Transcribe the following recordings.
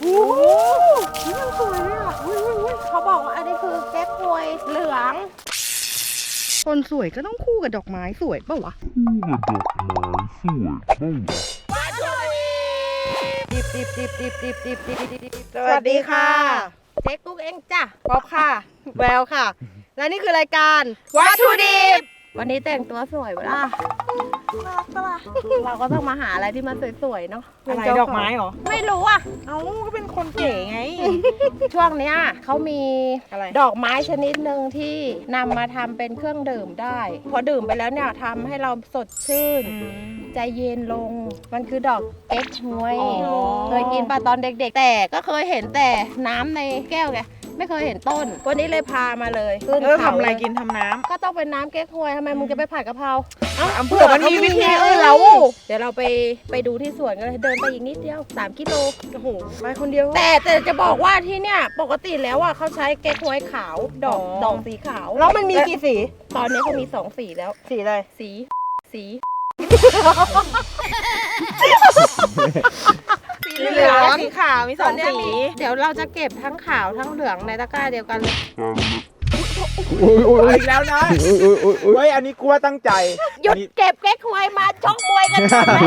โอ้โหนี่มันสวยเลยอะอุ้ยอุ้ยอุ้ยเขาบอกว่าอันนี้คือแก๊กฮวยเหลือง คนสวยก็ต้องคู่กับดอกไม้สวยเปล่าวะดิบดิบดิบดิบดิบดิบดิบดิบดิบสวัสดีค่ะ เจ๊กุ๊กเองจ้ะป๊อปค่ะ แววค่ะ และนี่คือรายการ วัตถุดิบ วันนี้แต่งตัวสวยเวล่ะเราก็ต้องมาหาอะไรที่มันสวยๆเนาะอะไรเป็นเจ้าดอกไม้เหรอ ไม่รู้อะ เอ้าก็เป็นคนเก๋ไง ช่วงเนี้ยเขามีอะไร ดอกไม้ชนิดหนึ่งที่นำมาทำเป็นเครื่องดื่มได้ พอดื่มไปแล้วเนี่ยทำให้เราสดชื่น ใจเย็นลง มันคือดอกเก๊กฮวย อ๋อ เคยกินปะตอนเด็ก ๆ แต่ก็เคยเห็นแต่น้ำในแก้วไง ไม่เคยเห็นต้น วันนี้เลยพามาเลยขึ้นแล้วเขาทำอะไรเลยกินทำน้ก็ต้องเป็นน้ำเก๊กฮวยทำไมมึงจะไปผัดกะเพราำอำเภอมันมีวิธีเออื่อนแล้แล้ววเดี๋ยวเราไปไปดูที่สวนกันเลยเดินไปอีกนิดเดียว3กิโล โอ้โหไปคนเดียว แต่แต่จะบอกว่าที่เนี่ยปกติแล้วอะเขาใช้เก๊กฮวยขาวดอกอ๋อ ดอกสีขาวแล้วมันมีกี่สีตอนนี้เขามีสองสีแล้ว สีอะไรสีสี สีเหลืองสีขาวมีสองตนเนี้ยสีมีเดี๋ยวเราจะเก็บทั้งขาวทั้งเหลืองในตะกร้าเดียวกันเลยโอ้ยโอ้ยโอ้ยอีกแล้วนะโอ้ยโอ้ยโอ้ยโอ้ยเฮ้ยอันนี้กลัวตั้งใจหยุดอันนี้เก็บเก๊กฮวยมาชกมวยกันก่อนไหม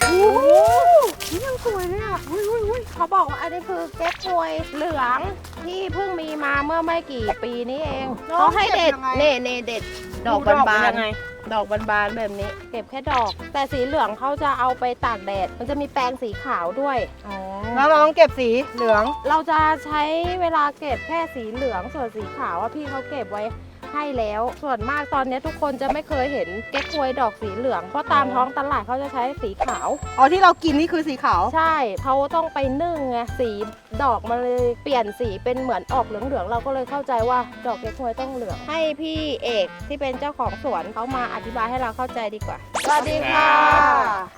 โอ้โห นี่ยังสวยเลยอะอุ้ยอุ้ยอุ้ยเขาบอกว่าอันนี้คือเก๊กฮวยเหลืองที่เพิ่งมีมาเมื่อไม่กี่ปีนี้เองเขาให้เด็ดเน่เน่เด็ดดอกบานเป็ๆยังไงดอกบานๆแบบนี้ เก็บแค่ดอก แต่สีเหลืองเขาจะเอาไปตากแดด มันจะมีแปรงสีขาวด้วย แล้วเราต้องเก็บสีเหลือง เราจะใช้เวลาเก็บแค่สีเหลืองส่วนสีขาวว่าพี่เขาเก็บไว้ ให้แล้ว ส่วนมากตอนนี้ทุกคนจะไม่เคยเห็นเก๊กฮวยดอกสีเหลือง เพราะตามท้องตลาดเขาจะใช้สีขาว อ๋อที่เรากินนี่คือสีขาว ใช่เขาต้องไปนึ่งไงสีดอกมันเลยเปลี่ยนสีเป็นเหมือนออกเหลืองๆเราก็เลยเข้าใจว่าดอกเก๊กฮวยต้องเหลือง ให้พี่เอกที่เป็นเจ้าของสวนเขามาอธิบายให้เราเข้าใจดีกว่า สวัสดีค่ะ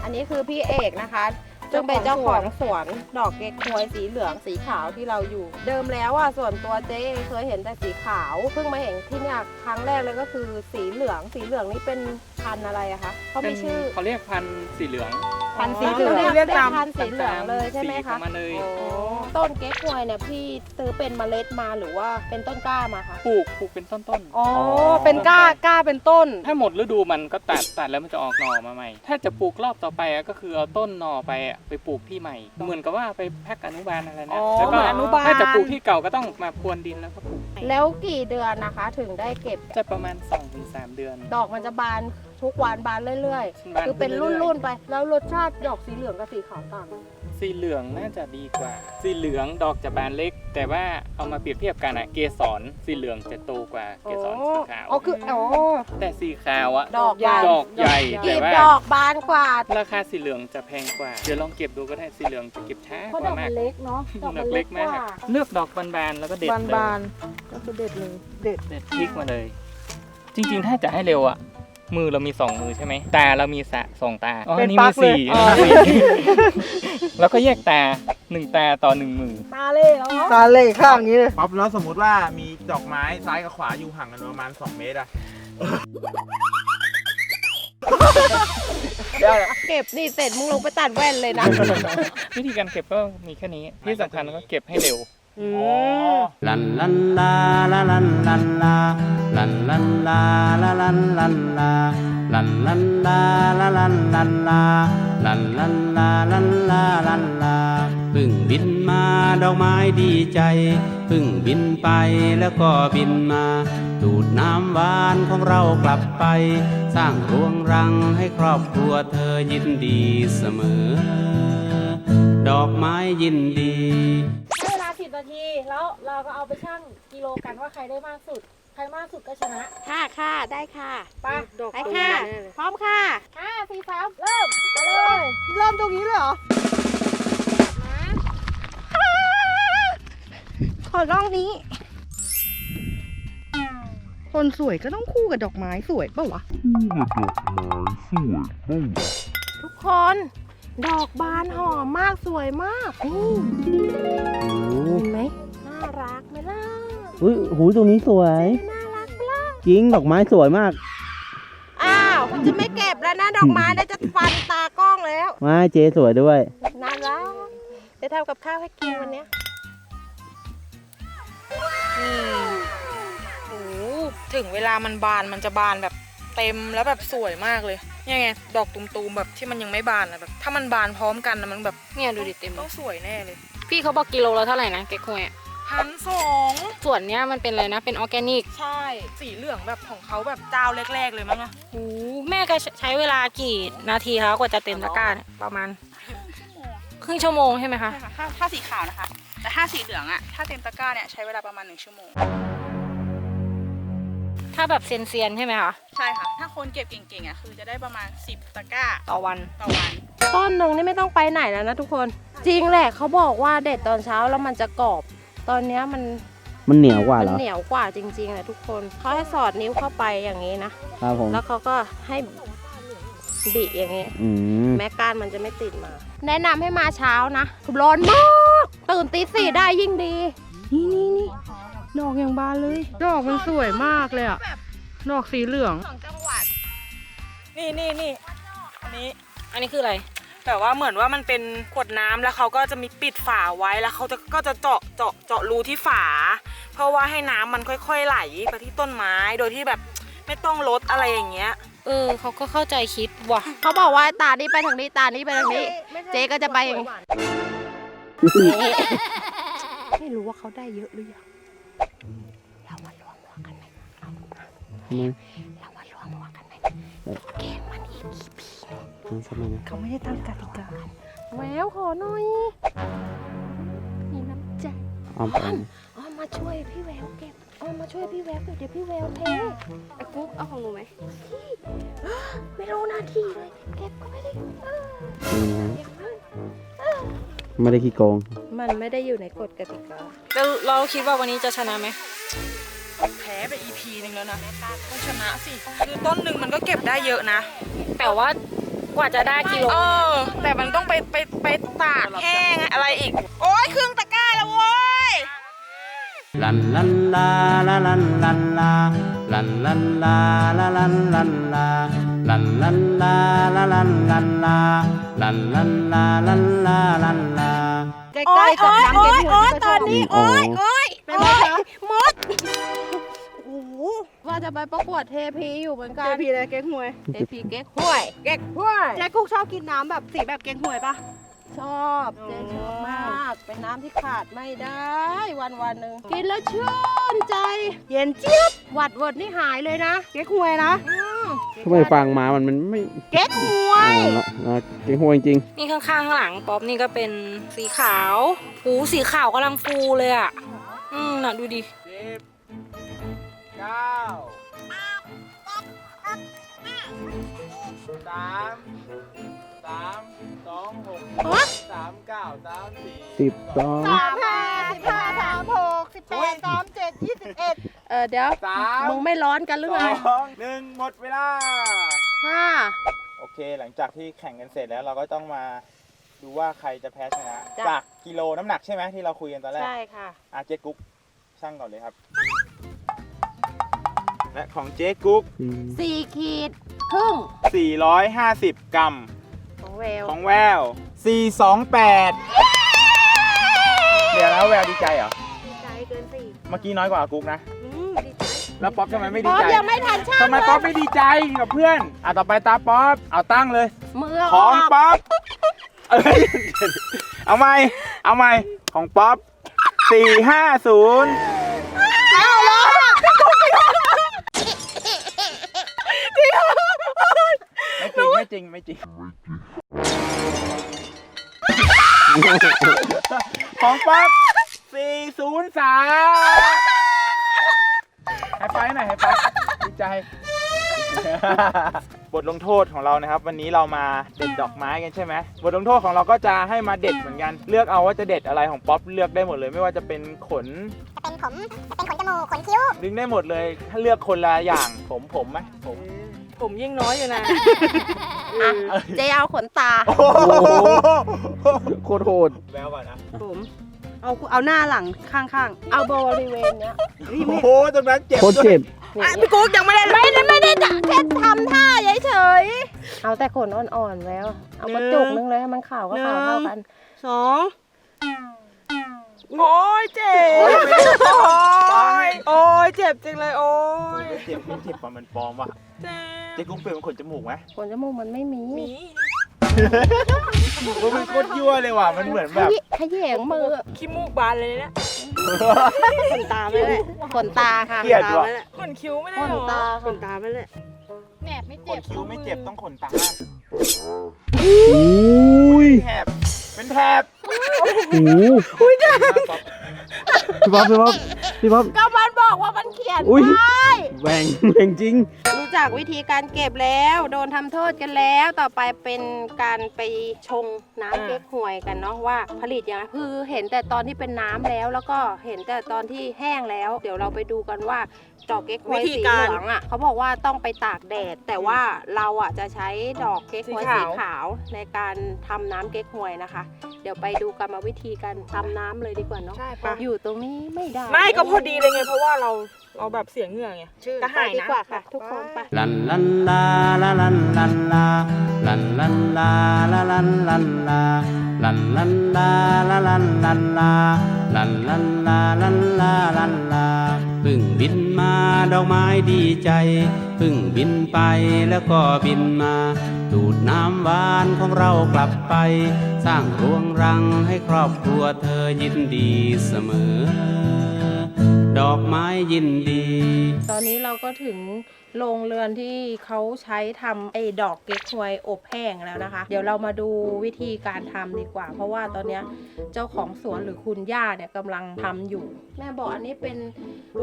อันนี้คือพี่เอกนะคะ ซึ่งเป็นเจ้าของสวนดอกเก๊กฮวยสีเหลืองสีขาวที่เราอยู่ เดิมแล้วอะส่วนตัวเจ๊เองเคยเห็นแต่สีขาวเพิ่งมาเห็นที่เนี่ยครั้งแรกเลยก็คือสีเหลือง สีเหลืองนี่เป็นพันธุ์อะไรอะคะเขามีชื่อ เขาเรียกพันธุ์สีเหลือง พันธุ์สีอ๋อเหลืองเรียกเรียกเรียกตามพันธุ์สีเหลืองเลยใช่ไหมสีขคะองมันเลย ต้นเก๊กฮวยเนี่ยพี่ซื้อเป็นเมล็ดมาหรือว่าเป็นต้นกล้ามาคะปลูกปลูกเป็นต้นอ๋อเป็นก้ากล้าเป็นต้นๆถ้าหมดฤดูมันก็ตัดตัดแล้วมันจะออกหน่อมาใหม่ ถ้าจะปลูกรอบต่อไปอะก็คือเอาต้นหน่อไปอะไปปลูกที่ใหม่ เหมือนกับว่าไปแพ็กอนุบาลอะไรอ๋นะอแล้วเหก็มือนอนุบาลถ้าจะปลูกที่เก่าก็ต้องมาพรวนดินแล้วก็ปลูก แล้วกี่เดือนนะคะถึงได้เก็บ จะประมาณ 2-3 เดือน ดอกมันจะบานทุกวันบานเรื่อยบานๆ คือเป็นไปเรื่อยๆ รุ่นๆไป แล้วรสชาติดอกสีเหลืองกับสีขาวต่างกันสีเหลืองน่าจะดีกว่า สีเหลืองดอกจะบานเล็ก แต่ว่าเอามาเปรียบเทียบกันอะเกสรสีเหลืองจะโตกว่าเกสรสีขาวอ๋อคืออ๋อ แต่สีขาวอะดอกบานดอกใหญ่กีแต่บว่าดอกบานกว่าราคาสีเหลืองจะแพงกว่าเดี๋ยวลองเก็บดูก็ได้สีเหลืองจะเก็บช้าเพราะกดอว่ากมัมากนเล็กเนาะดอกมันดอกเล็เล็กกกมากว่า เลือกดอกบานๆแล้วก็เด็ดบานเลยบานๆ ก็คือเด็ดเลย เด็ด เด็ดพลิกมาเลย จริงๆ ถ้าจะให้เร็วอะ มือเรามีสองมือใช่ไหมตาเรามีสะสองตาอ๋อเป็นอันนี้ปลั๊มีกเลย สี่อ๋ออันนี้มีสี่แล้วก็แยกตาหนึ่งตาต่อหนึ่งมือ ตาเล่แล้วเนาะตาเล่ข้างอย่างนี้เลยป๊อปแล้วสมมติว่ามีดอกไม้ซ้ายกับขวาอยู่ห่างกันประมาณ 2 เมตรอะเก็บนี่เสร็จมึงลงไปตัดแว่นเลยนะ วิธีการเก็บก็มีแค่นี้ ที่สำคัญก็เก็บให้เร็ว อืม ลันลันลาลาลันลันลาลันลันลาลาลันลันลาลันลันลาลาลันลันลาลันลันลาลันลาลันลาพึ่งบินมาดอกไม้ดีใจพึ่งบินไปแล้วก็บินมา ดูดน้ำหวานของเรากลับไป สร้างรวงรังให้ครอบครัวเธอยินดีเสมอ ดอกไม้ยินดี นาที แล้วเราก็เอาไปชั่งกิโลกันว่าใครได้มากสุด ใครมากสุดก็ชนะ ค่ะค่ะได้ค่ะไปไปค่ะพร้อมค่ะ ห้าสี่สามเริ่มไปเลยเริ่มตรงนี้เลยเหรอ ขอลองนี้ คนสวยก็ต้องคู่กับดอกไม้สวยเปล่าวะทุกคน ดอกบานหอมมากสวยมากนี่เห็นไหมน่ารักไหมล่ะอุ้ยหูตรงนี้สวย น่ารักไหมล่ะจริงดอกไม้สวยมาก อ้าวจะไม่เก็บแล้วนะดอกไม้ได้จะฟันตากล้องแล้วโมาเจ๊สวยด้วย น่ารักจะทำกับข้าวให้กินวันเนี้ยโอ้โหถึงเวลามันบานมันจะบานแบบ เต็มแล้วแบบสวยมากเลยเนี่ยไงดอกตูมๆแบบที่มันยังไม่บานอะแบบถ้ามันบานพร้อมกันนะมันแบบเนี่ยดูดิเต็มเลต้อยงสวยแน่เลยพี่เขาบอกกิโลละเท่าไหร่นะเก๊กฮวยอะพันสองส่วนเนี้ยมันเป็นอะไรนะเป็นออร์แกนิกใช่สีเหลืองแบบของเขาแบบเจ้าแรก ๆ เลยมั้งอะโอ้แม่ก็ใช้เวลากี่นาทีคะกว่าจะเต็มตะกร้าเนี่ยประมาณครึ่งชั่วโมงใช่ไหมคะ ใช่ค่ะถ้าถ้าสีขาวนะคะ แต่ถ้าสีเหลืองอะถ้าเต็มตะกร้าเนี่ยใช้เวลาประมาณหนึ่งชั่วโมง ถ้าแบบเซียนๆใช่ไหมคะใช่ค่ะ ถ้าคนเก็บเก่งๆอะคือจะได้ประมาณ 10 ตะกร้าต่อวัน ต่อวัน ต้นหนึ่งนี่ไม่ต้องไปไหนแล้วนะทุกคน จริงแหละเขาบอกว่าเด็ดตอนเช้าแล้วมันจะกรอบ ตอนเนี้ยมันมันเหนียวกว่ามัเหรอเหนียวกว่าจริงๆแหละทุกคนเขาให้สอดนิ้วเข้าไปอย่างนี้นะ ครับผมแล้วเขาก็ให้บิอย่างนี้ อืมแม้ก้านมันจะไม่ติดมา แนะนำให้มาเช้านะร้อนมาก ตื่นตีสี่ได้ยิ่งดี นี่นี่นี่ดอกอย่างบานเลย ดอกมันสวยมากเลยอะดอกสีเหลืองนี่นี่นี่อันนี้ อันนี้คืออะไร แบบว่าเหมือนว่ามันเป็นขวดน้ำแล้วเขาก็จะมีปิดฝาไว้แล้วเขาจะก็จะเจาะเจาะเจาะรูที่ฝา เพราะว่าให้น้ำมันค่อย ๆ ไหลไปที่ต้นไม้โดยที่แบบไม่ต้องลดอะไรอย่างเงี้ย เออเขาก็เข้าใจคิดว่ะ เขาบอกว่าตานี้ไปทางนี้ตานี้ไปทางนี้ เจ๊ก็จะไปอย่างนี้ ไม่รู้ว่าเขาได้เยอะหรือยังเรามารวมหัวกันไหมเอามาทำไมเรามารวมหัวกันไหมเกมมันอีกกี่ปีทำไมนะเขาไม่ได้ตั้งกติกาแววขอหน่อยมีน้ำใจเอาไปอ๋อมาช่วยพี่แววเก็บอ๋อมาช่วยพี่แววเก็บเดี๋ยวพี่แววเทไอ้กุ๊กเอาของหนูไหมไม่รู้หน้าที่เลยเก็บก็ไม่ได้เออนี่นะอย่างนั้นไม่ได้ขี้โกง มันไม่ได้อยู่ในกฎกติกาแล้วเราคิดว่าวันนี้จะชนะไหมแพ้ไป EP หนึ่งแล้วนะต้องชนะสิคือต้นหนึ่งมันก็เก็บได้เยอะนะ แต่ว่ากว่าจะได้กิโลเออ แต่มันต้องไปไปไปตากแห้งอะไรอีก โอ้ยครึ่งตะกร้าแล้วโว้ยลันลันลาลาลันลันลาลันลันลาลาลันลันลาลันลันลาลาลันลันลาลันลันลาลันลาลันลา ใกล้ๆกับน้ำเก็บหัวที่เขาชอบโอ้ยโอ๊ยเป็นไงคะมดโอ้โหว่าจะไปประกวดเทพีอยู่เหมือนกัเจนพีอะไรเก๊กฮวยเทพีเก๊กห้วยเก๊กห้วยแจ็คกุ๊กชอบกินน้ำแบบสีแบบเก๊กฮวยปะ ชอบเจ๊ชอบมาก เป็นน้ำที่ขาดไม่ได้ วันวันๆหนึ่งกินแล้วชื่นใจ เย็นเจี๊ยบหวัดเวิร์ดนี่หายเลยนะ เก๊กฮวยนะ อืม ทำไมฟังมามันมันไม่เก๊กฮวยเอาละเอาเก่งหัวจริงนี่ข้างๆข้างหลังป๊อปนี่ก็เป็นสีขาวหูสีขาวกำลังฟูเลยอะ อืมน่ะดูดิสิบเก้าสามสามสองหกสามเก้าสามสี่ๆสิบสองสามห้าสิบห้า สิบเอ็ด เออเดี๋ยวสาม มึงไม่ร้อนกันหรือสไงองหนึ่งหมดเวลา ห้าโอเค หลังจากที่แข่งกันเสร็จแล้วเราก็ต้องมาดูว่าใครจะแพ้ชนะจ้ะจากกิโลน้ำหนักใช่ไหมที่เราคุยกันตอนแรก ใช่ค่ะ อาเจ๊กุ๊กช่างก่อนเลยครับ และของเจ๊กุ๊ก สี่ขีดครึ่ง450 กรัม ของแววของแวว 428 เดี๋ยวแล้วแววดีใจเหรอดีใจเกินสี่เมื่อกี้น้อยกว่ากุ๊กนะอืมดีใจแล้วป๊อปทำไมไม่ป๊ดีอปใจยังไม่ทันช่างทำไมเลยป๊อปไม่ดีใจกับเพื่อนอะต่อไปตาป๊อปเอาตั้งเลย มือขออองกป๊อปเอ้ยเอาไหมเอาไหมของป๊อป450ไม่จริงไม่จริงไม่จริงของป๊อป 403ให้ไปหน่อยให้ไปดีใจ บทลงโทษของเรานะครับ วันนี้เรามาเด็ดดอกไม้กันใช่ไหมบทลงโทษของเราก็จะให้มาเด็ดเหมือนกัน เลือกเอาว่าจะเด็ดอะไรของป๊อปเลือกได้หมดเลย ไม่ว่าจะเป็นขนเป็นผมจะเป็นขนจมูกขนคิ้วดึงได้หมดเลย ถ้าเลือกคนละอย่างผมผมไหมผมผมยิ่งน้อยอยู่นะอะเจ๊เอาขนตาโอ้โหโคตรโหดแววก่อนนะผม เอาเอาหน้าหลังข้างเอาบริเวณเนี้ยๆนี่โอ้ไม่โหตรงนั้นเจ็บโคตรด้วยเจ็บอะพี่กุ๊กยังไม่ได้ไม่ได้ไม่ได้จะแค่ทำท่าเฉยๆเอาแต่ขนอ่อนๆแล้ว เอากระจุกนึงเลยให้มันขาวก็ขาวเท่ากันสองโอ้ยเจ็บโอ้ยโอ้ยเจ็บจริงเลยโอ้ยเจ็บไม่เจ็บกว่ามันปลอมว่ะเจ็บเจ๊กุ้งเปลี่ยนเป็นขนจมูกไหมขนจมูกมันไม่มีห มีว่ามันโคตรยั่วเลยว่ะ มันเหมือนแบบขยแยงมือขี้มูกบานเลยเนี่ยขนตาไม่แหละขนตาค่ะเกลียดว่ะไม่แหละขนคิ้วไม่ได้ขหรนอตาขค่ะนตาไม่แหละแหนบไม่ขเจ็บนคิ้วไม่เจ็บต้องขนตาอุ้ยแถบเป็นแถบโอ้โห พี่ป๊อปพี่ป๊อปพี่ป๊อป ก็มันบอกว่ามันเขียนอุ้ยไว้แหวงแหวงจริง รู้จักวิธีการเก็บแล้ว โดนทำโทษกันแล้ว ต่อไปเป็นการไปชงน้ำเก๊กฮวยกันเนาะว่า ผลิตยังไงคือเห็นแต่ตอนที่เป็นน้ำแล้ว แล้วก็เห็นแต่ตอนที่แห้งแล้ว เดี๋ยวเราไปดูกันว่า ดอกเก๊กฮวยสีเหลืองอะเขาบอกว่าต้องไปตากแดด แต่ว่าเราอะจะใช้ดอกเก๊กฮวยสีขาวในการทำน้ำเก๊กฮวยนะคะ เดี๋ยวไปดูกรรมวิธีการทำน้ำเลยดีกว่าเนาะใช่ปะอยู่ตรงนี้ไม่ได้ไม่ก็พอดีเลยไงเพราะว่าเราเราแบบเสียเหงื่อไง ชื่อก็หายดีนะกว่าค่ะ ทุกคนไป ลันลันลาลาลันลันลาลันลันลาลาลันลันลาลันลันลาลาลันลันลาลันลันลาลันลาลันลา พึ่งบินมาดอกไม้ดีใจ พึ่งบินไปแล้วก็บินมา ดูดน้ำหวานของเรากลับไป สร้างรวงรังให้ครอบครัวเธอยินดีเสมอ ดอกไม้ยินดี อนนี้เราก็ถึงโรงเรือนที่เขาใช้ทำไอ้ดอกเก๊กฮวยอบแห้งแล้วนะคะ เดี๋ยวเรามาดูวิธีการทำดีกว่า เพราะว่าตอนเนี้ยเจ้าของสวนหรือคุณย่าเนี่ยกำลังทำอยู่ แม่บอกอันนี้เป็น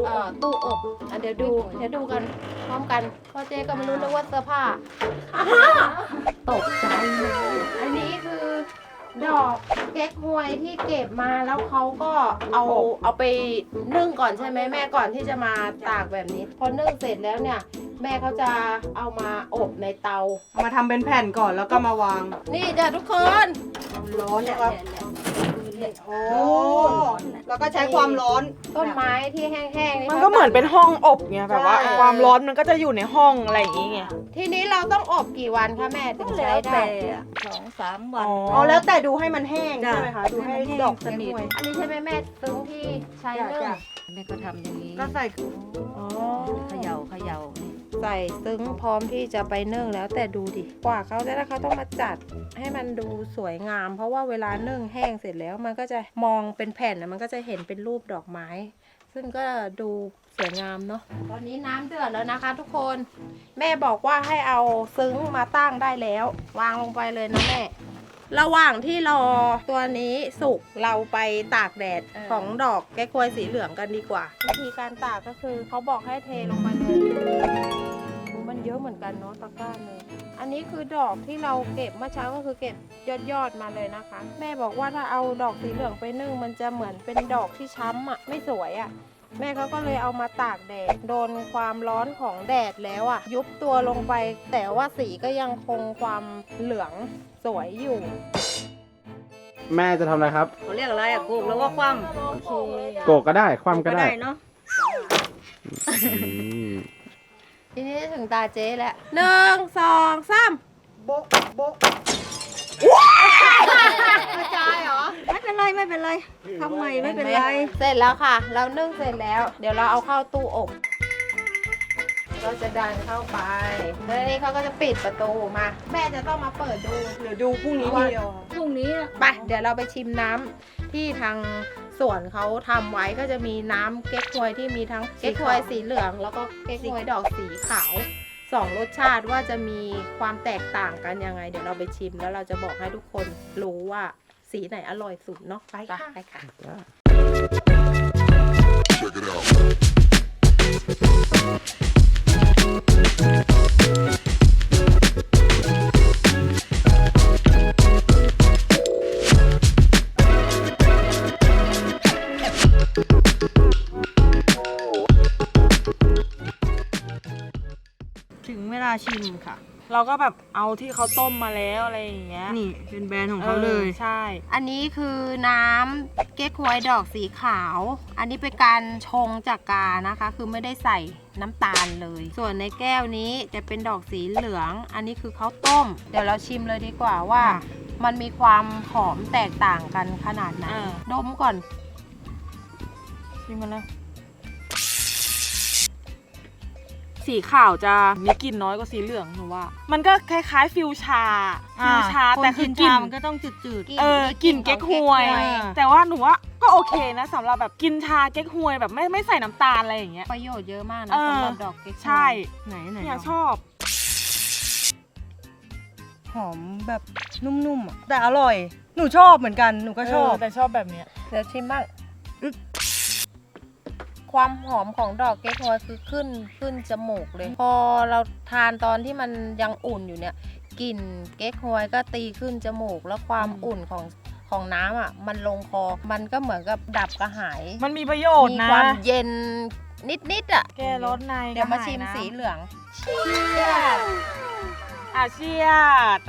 เอ่อตู้อบอะเดี๋ยวดูเดี๋ยวดูกันพร้อมกันเพ่อเจ๊ก็ไม่รู้นึกว่าเสื้อผ้าตกใจเลยอันนี้คือ ดอกเก๊กฮวยที่เก็บมาแล้วเขาก็เอาเอาไปนึ่งก่อนใช่ไหมแม่ก่อนที่จะมาตากแบบนี้ พอนึ่งเสร็จแล้วเนี่ย แม่เขาจะเอามาอบในเตามาทำเป็นแผ่นก่อนแล้วก็มาวาง นี่จ้ะทุกคน ร้อนนะครับโอ้โอ้แล้วก็ใช้ความร้อน ต้นไม้ที่แห้งๆมันก็เหมือนเป็นห้องอบไงแบบว่าใช่ความร้อนมันก็จะอยู่ในห้องอะไรอย่างเงี้ยทีนี้เราต้องอบกี่วันคะแม่ถึงใช้ได้สองสามวันอ๋ออ๋อแล้วแต่ดูให้มันแห้งจ้ะใช่ไหมคะดูให้ให้มันแห้งดอกสนิทวยอันนี้ใช่ไหมแม่ซึ้งที่ใช้จ้ะนึ่งจ้ะแม่ก็ทำอย่างนี้ก็ใส่อ๋อเขย่าเขย่า ใส่ซึ้งพร้อมที่จะไปนึ่งแล้วแต่ดูดิกว่าเขาจะได้เขาต้องมาจัดให้มันดูสวยงาม เพราะว่าเวลานึ่งแห้งเสร็จแล้ว มันก็จะมองเป็นแผ่นนะมันก็จะเห็นเป็นรูปดอกไม้ ซึ่งก็ดูสวยงามเนาะตอนนี้น้ำเดือดแล้วนะคะ ทุกคนแม่บอกว่าให้เอาซึ้งมาตั้งได้แล้ว วางลงไปเลยนะแม่ ระหว่างที่รอตัวนี้สุกเราไปตากแดดเออของดอกแก้ควยสีเหลืองกันดีกว่า วิธีการตากก็คือเขาบอกให้เทลงไปเลยโอ้มันเยอะเหมือนกันเนาะตะกร้าเลยอันนี้คือดอกที่เราเก็บเมื่อเช้าก็คือเก็บยอดยอดๆมาเลยนะคะ แม่บอกว่าถ้าเอาดอกสีเหลืองไปนึ่งมันจะเหมือนเป็นดอกที่ช้ำอะไม่สวยอะ แม่เขาก็เลยเอามาตากแดด โดนความร้อนของแดดแล้วอะ ยุบตัวลงไป แต่ว่าสีก็ยังคงความเหลืองสวยอยู่ แม่จะทำอะไรครับ เขาเรียกอะไรอะโกกแล้วก็คว่ำโอเคโกกก็ได้ คว่ำก็ได้เนาะอืมทีนี้ถึงตาเจ๊แล้วหนึ่งสองสามโบ๊ะโบ๊ะ กระจายเหรอ ไม่เป็นไรไม่เป็นไรทำใหม่ไม่เป็นไร เสร็จแล้วค่ะ เรานึ่งเสร็จแล้ว เดี๋ยวเราเอาเข้าตู้อบ เราจะดันเข้าไปแล้วทีนี้เขาก็จะปิดประตูมา แม่จะต้องมาเปิดดู เดี๋ยวดูพรุ่งนี้ทีเดียวค่ะพรุ่งนี้อะไปเดี๋ยวเราไปชิมน้ำที่ทางสวนเขาทำไว้ก็จะมีน้ำเก๊กฮวยที่มีทั้งเก๊กฮวยสีเหลือง แล้วก็เก๊กฮวยดอกสีขาว สองรสชาติว่าจะมีความแตกต่างกันยังไง เดี๋ยวเราไปชิมแล้วเราจะบอกให้ทุกคนรู้ว่าสีไหนอร่อยสุดเนาะไปค่ะไปค่ะถึงเเราก็แบบเอาที่เขาต้มมาแล้วอะไรอย่างเงี้ยนี่เป็นแบรนด์ของเขาเลย ใช่ อันนี้คือน้ำเก๊กฮวยดอกสีขาว อันนี้เป็นการชงจากกานะคะ คือไม่ได้ใส่น้ำตาลเลย ส่วนในแก้วนี้จะเป็นดอกสีเหลือง อันนี้คือข้าวต้ม เดี๋ยวเราชิมเลยดีกว่าว่ามันมีความหอมแตกต่างกันขนาดไหนอ่าดมก่อน ชิมมันนะ สีขาวจะมีกลิ่นน้อยกว่าสีเหลืองหนูว่า มันก็คล้ายๆฟิวชาฟิวชาแต่คือกลิ่นมันก็ต้องจืดกลิ่นเออมีกลิ่นเก๊กฮวยของเก๊กฮวย แต่ว่าหนูว่าก็โอเคนะสำหรับแบบกินชาเก๊กฮวยแบบไม่ไม่ใส่น้ำตาลอะไรอย่างเงี้ยประโยชน์เยอะมากนะเออสำหรับดอกเก๊กฮวยใช่ๆไหนไหนเนี่ยลองชอบหอมแบบนุ่มๆอะแต่อร่อย หนูชอบเหมือนกัน หนูก็ชอบเแต่ชอบแบบเนี้ยเดี๋ยวชิมบ้าง ความหอมของดอกเก๊กฮวยคือขึ้นขึ้นจมูกเลย พอเราทานตอนที่มันยังอุ่นอยู่เนี่ยกลิ่นเก๊กฮวยก็ตีขึ้นจมูกแล้วความอืมอุ่นของของน้ำอะมันลงคอ มันก็เหมือนกับดับกระหาย มันมีประโยชน์มีนะ ความเย็นนิดๆอะ แก้รสในเดี๋ยวมาก็หชิมนะสีเหลือง อาเชียด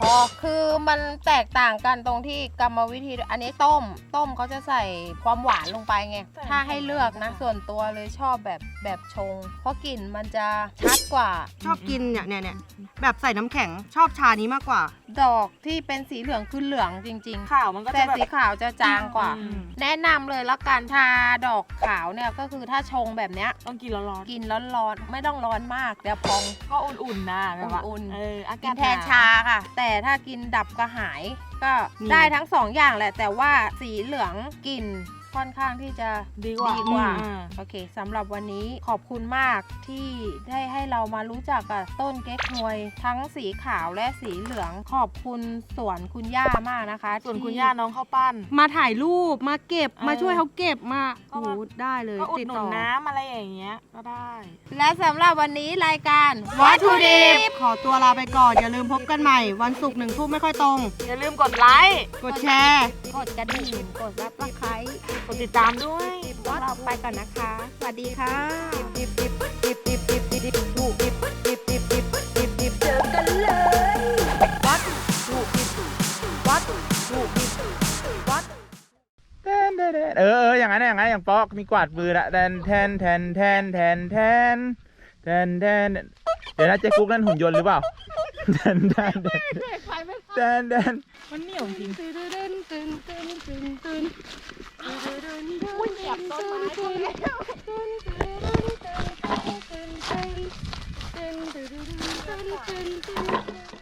พอคือมันแตกต่างกันตรงที่กรรมวิธี อันนี้ต้ม ต้มเขาจะใส่ความหวานลงไปไง ใส่ ถ้าให้เลือกนะ ส่วนตัวเลยชอบแบบแบบชง เพราะกลิ่นมันจะชัดกว่า ชอบกินเนี่ยเนี่ยเนี่ยแบบใส่น้ำแข็งชอบชานี้มากกว่า ดอกที่เป็นสีเหลืองคือเหลืองจริงขาวมันก็ๆแต่จะแบบสีขาวจะจางกว่า อืม แนะนำเลยละกันทาดอกขาวเนี่ยก็คือถ้าชงแบบเนี้ย ต้องกินร้อนกินร้อนๆ ไม่ต้องร้อนมากเดี๋ยวพอง ๆก็อุ่นๆนะแบบว่าอุ่นๆ เอออากิกานศแทนชาค่ะ แต่ถ้ากินดับกระหายก็นี่ ได้ทั้งสองอย่างแหละ แต่ว่าสีเหลืองกลิ่น ค่อนข้างที่จะดีกว่าดีกว่าอืมโอเคสำหรับวันนี้ขอบคุณมากที่ได้ให้เรามารู้จักกับต้นเก๊กฮวย ทั้งสีขาวและสีเหลืองขอบคุณสวนคุณย่ามากนะคะส่วนที่คุณย่าน้องข้าวปั้น มาถ่ายรูปมาเก็บเออมาช่วยเขาเก็บมาก็ โอ้โหมาได้เลยก็อุดติดหนุต่นอน้ำอะไรอย่างเงี้ยก็ได้ และสำหรับวันนี้รายการวัตถุดิบ ขอตัวลาไปก่อน อย่าลืมพบกันใหม่ วันศุกร์หนึ่งทุ่มไม่ค่อยตรง อย่าลืมกดไลค์ กดแชร์ กดกระดิ่งกดซับสไครต์กดติดตามด้วยเราไปก่อนนะคะ สวัสดีค่ะเจอกันเลยวัดถูกผิดวัดถูกผิดวัดแทนแทนแทนเออเอออย่างนั้นอย่างนั้นอย่างป๊อกมีกวาดมือละแทนแทนแทนแทนแทนแทนแทนแทนเดี๋ยวนะเจ๊กุ๊กนั่นหุ่นยนต์หรือเปล่าแทนแทนแทนแทนแทนมันเหนียวจริง อุ้ยเหยียบต้นไม้ต้นแล้ว Dun, dun, dun, dun, dun.